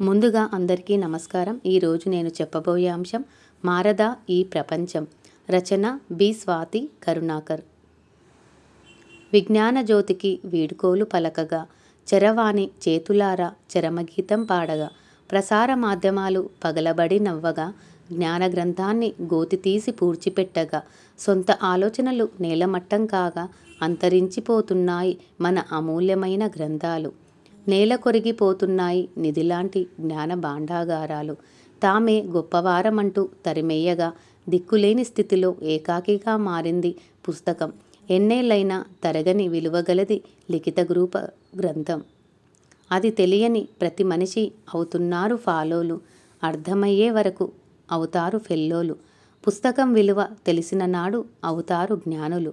ముందుగా అందరికీ నమస్కారం. ఈరోజు నేను చెప్పబోయే అంశం మారదా ఈ ప్రపంచం. రచన బి స్వాతి కరుణాకర్. విజ్ఞాన జ్యోతికి వీడుకోలు పలకగా చరవాణి చేతులారా చరమగీతం పాడగా ప్రసార మాధ్యమాలు పగలబడి నవ్వగా జ్ఞాన గ్రంథాన్ని గోతి తీసి పూడ్చిపెట్టగా సొంత ఆలోచనలు నేలమట్టం కాగా అంతరించిపోతున్నాయి మన అమూల్యమైన గ్రంథాలు. నేల కొరిగిపోతున్నాయి నిధిలాంటి జ్ఞాన భాండాగారాలు. తామే గొప్పవారమంటూ తరిమెయ్యగా దిక్కులేని స్థితిలో ఏకాకిగా మారింది పుస్తకం. ఎన్నేళ్ళైనా తరగని విలువగలది లిఖిత గ్రూప గ్రంథం. అది తెలియని ప్రతి మనిషి అవుతున్నారు ఫాలోలు. అర్థమయ్యే వరకు అవుతారు ఫెల్లోలు. పుస్తకం విలువ తెలిసిన నాడు అవుతారు జ్ఞానులు.